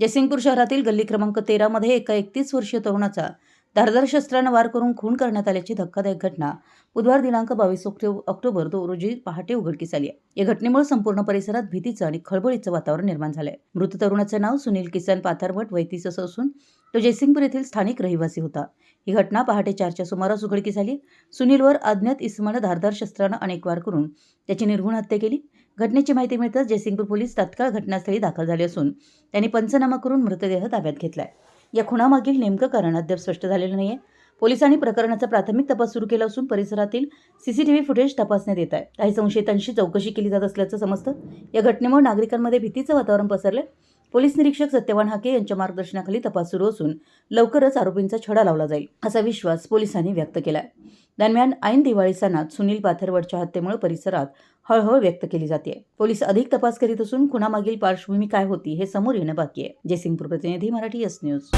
जयसिंगपूर शहरातील गल्ली क्रमांक तेरामध्ये एका एकतीस वर्षीय तरुणाचा धारदार शस्त्रानं वार करून खून करण्यात आल्याची धक्कादायक घटना बुधवार दिनांक बावीस ऑक्टोबर दो रोजी पहाटे उघडकीस आली आहे. या घटनेमुळे संपूर्ण परिसरात भीतीचं आणि खळबळीचं वातावरण निर्माण झालंय. मृत तरुणाचं नाव सुनील किसन पाथरवट वैतीस असं असून तो जयसिंगपूर येथील स्थानिक रहिवासी होता. ही घटना पहाटे चारच्या सुमारास उघडकीस आली. सुनीलवर अज्ञात इसमानं धारदार शस्त्रानं अनेक वार करून त्याची निर्घुण हत्या केली. घटनेची माहिती मिळताच जयसिंगपूर पोलीस तात्काळ घटनास्थळी दाखल झाले असून त्यांनी पंचनामा करून मृतदेह ताब्यात घेतलाय. या खुणामागील नेमकं कारण अद्याप स्पष्ट झालेलं नाहीये. पोलिसांनी प्रकरणाचा प्राथमिक तपास सुरू केला असून परिसरातील सीसीटीव्ही फुटेज तपासण्यात येत आहे. काही संशयितांशी चौकशी केली जात असल्याचं समजतं. या घटनेमुळे नागरिकांमध्ये भीतीचं वातावरण पसरलं पोलीस निरीक्षक सत्यवान हाके यांच्या मार्गदर्शनाखाली तपास सुरू असून लवकरच आरोपींचा छडा लावला जाईल असा विश्वास पोलिसांनी व्यक्त केलाय. दरम्यान ऐन दिवाळी सणात सुनील पाथरवडच्या हत्येमुळे परिसरात हळहळ व्यक्त केली जाते. पोलीस अधिक तपास करीत असून खुनामागील पार्श्वभूमी काय होती हे समोर येणं बाकी आहे. जयसिंगपूर प्रतिनिधी मराठी एस न्यूज